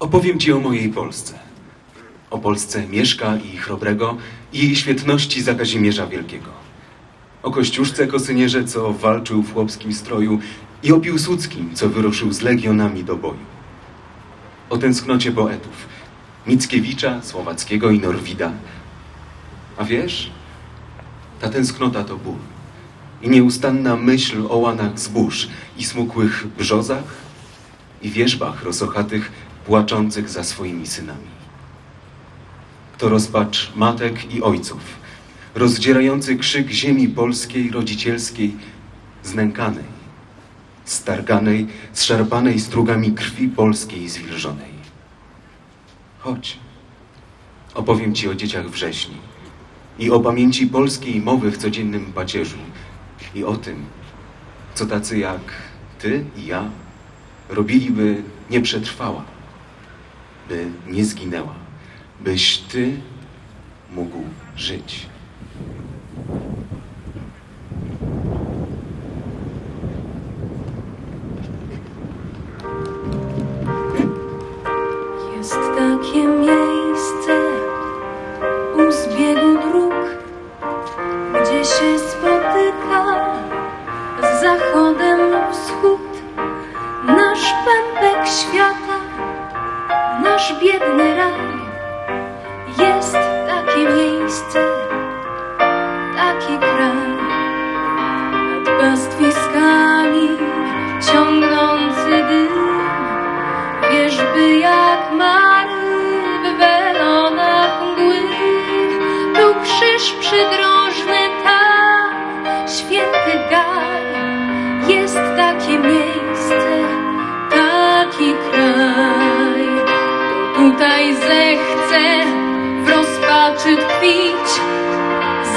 Opowiem Ci o mojej Polsce. O Polsce Mieszka i Chrobrego i jej świetności za Kazimierza Wielkiego. O Kościuszce Kosynierze, co walczył w chłopskim stroju i o Piłsudskim, co wyruszył z legionami do boju. O tęsknocie poetów Mickiewicza, Słowackiego i Norwida. A wiesz, ta tęsknota to ból i nieustanna myśl o łanach zbóż i smukłych brzozach i wierzbach rosochatych płaczących za swoimi synami. To rozpacz matek i ojców, rozdzierający krzyk ziemi polskiej, rodzicielskiej, znękanej, starganej, zszarpanej strugami krwi polskiej zwilżonej. Chodź, opowiem Ci o dzieciach wrześni i o pamięci polskiej mowy w codziennym pacierzu i o tym, co tacy jak Ty i ja robiliby nie przetrwała, by nie zginęła, byś Ty mógł żyć. Zechcę w rozpaczy tkwić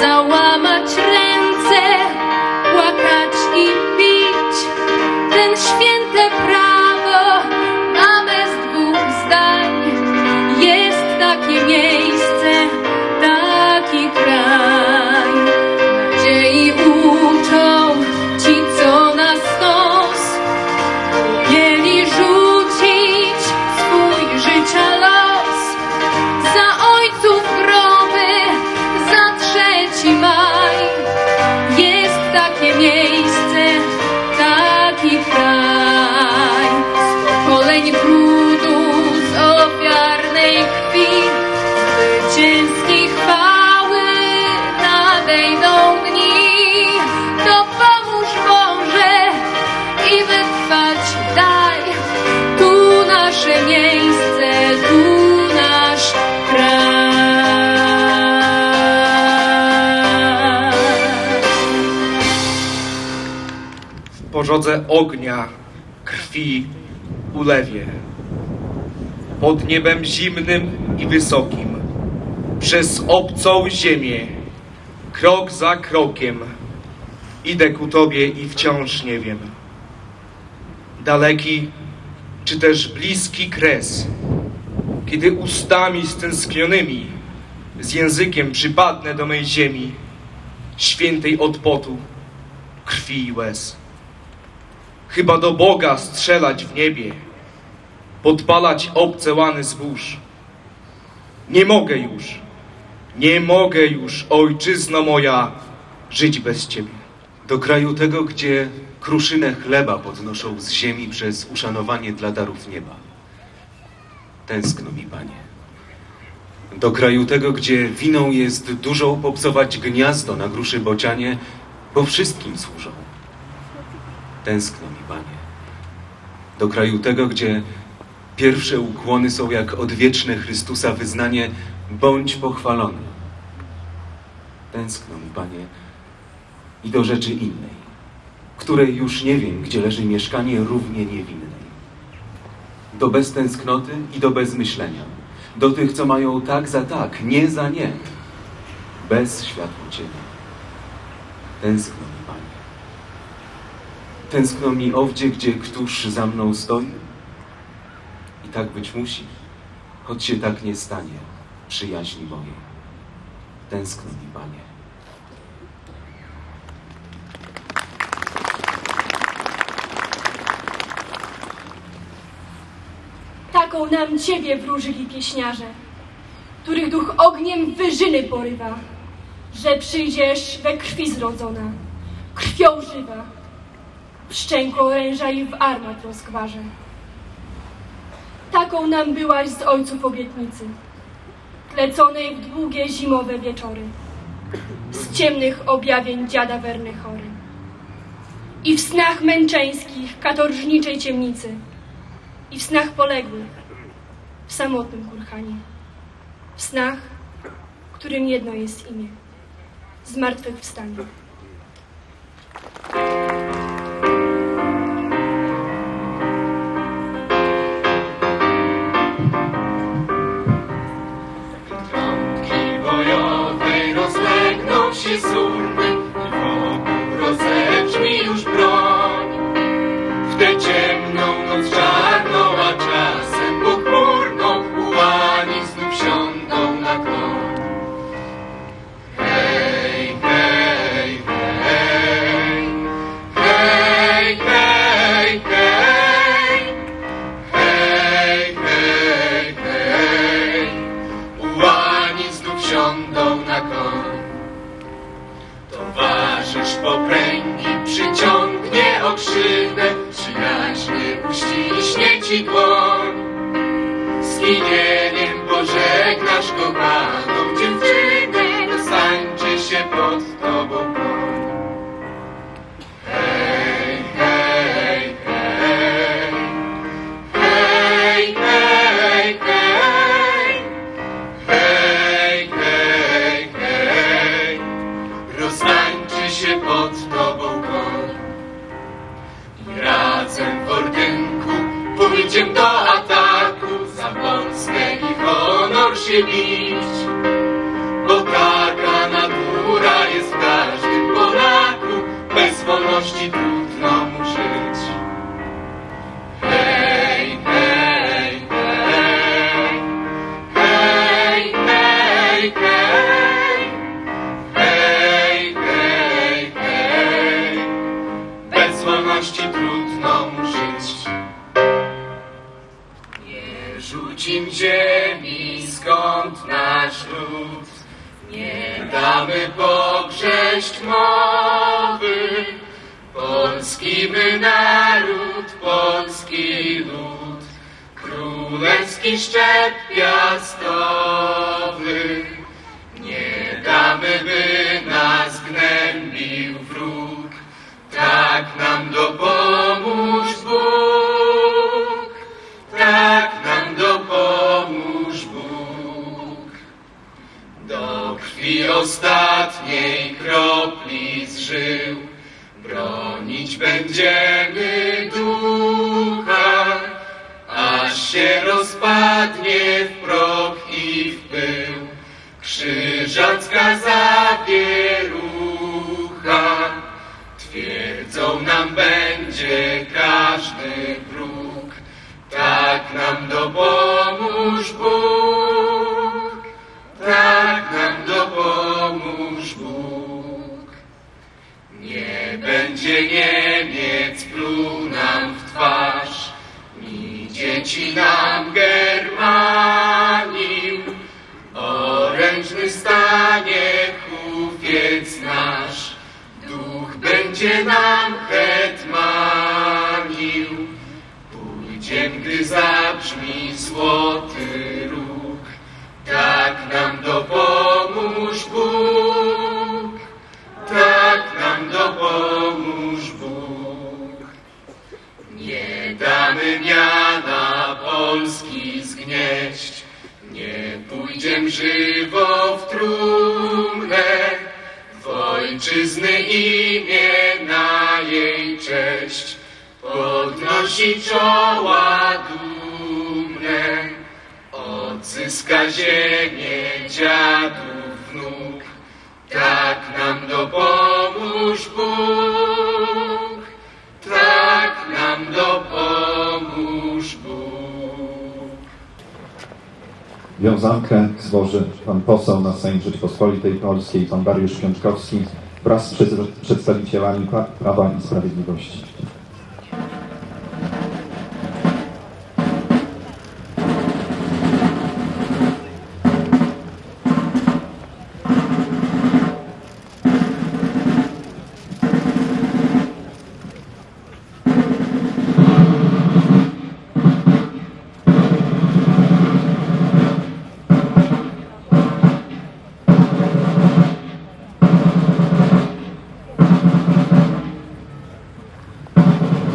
Załamać ręce, płakać i pić. Ten święte pożodze ognia, krwi, ulewie. Pod niebem zimnym i wysokim, przez obcą ziemię, krok za krokiem, idę ku Tobie i wciąż nie wiem. Daleki czy też bliski kres, kiedy ustami stęsknionymi, z językiem przypadnę do mej ziemi, świętej od potu, krwi i łez. Chyba do Boga strzelać w niebie, podpalać obce łany zbóż. Nie mogę już, nie mogę już, ojczyzno moja, żyć bez Ciebie. Do kraju tego, gdzie kruszynę chleba podnoszą z ziemi przez uszanowanie dla darów nieba. Tęskno mi, Panie. Do kraju tego, gdzie winą jest dużą popsować gniazdo na gruszy bocianie, bo wszystkim służą. Tęskno mi, Panie. Do kraju tego, gdzie pierwsze ukłony są jak odwieczne Chrystusa wyznanie bądź pochwalony. Tęskno mi, Panie, i do rzeczy innej, której już nie wiem, gdzie leży mieszkanie równie niewinnej. Do beztęsknoty i do bezmyślenia. Do tych, co mają tak za tak, nie za nie. Bez światła cienia. Tęskno mi, Panie. Tęskno mi owdzie, gdzie któż za mną stoi. I tak być musi, choć się tak nie stanie, przyjaźni mojej. Tęskno mi, Panie. Tak taką nam ciebie wróżyli pieśniarze, których duch ogniem wyżyny porywa, że przyjdziesz we krwi zrodzona, krwią żywa, szczęku oręża i w armat rozgwarze. Taką nam byłaś z ojców obietnicy, tleconej w długie zimowe wieczory, z ciemnych objawień dziada werny chory. I w snach męczeńskich katorżniczej ciemnicy, i w snach poległych, w samotnym kurhanie, w snach, którym jedno jest imię, zmartwychwstanie. Trąbki Popręgi przyciągnie okrzynę, przyjaźnie uściśnie ci dłoń. Skinieniem pożegnasz kochaną dziewczynę, roztańczy się pod tobą Bo taka natura jest w każdym Polaku, bez wolności trudno damy pogrześć mowy. Polski my naród, polski lud, królewski szczep piastowy. Do krwi ostatniej kropli zżył, bronić będziemy ducha, aż się rozpadnie w proch i w pył. Krzyżacka zawierucha, ऋषीणाम् podnosi czoła dumne, odzyska ziemię dziadów wnuk, tak nam dopomóż Bóg, tak nam dopomóż Bóg. Wiązankę złoży pan poseł na Sejm Rzeczypospolitej Polskiej, pan Dariusz Piączkowski wraz z przed- przedstawicielami Prawa i Sprawiedliwości.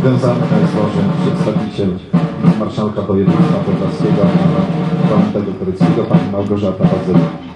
Tę zamkę złoży przedstawiciel marszałka województwa podlaskiego, pana Walentego Koryckiego, pani Małgorzata Bazyla.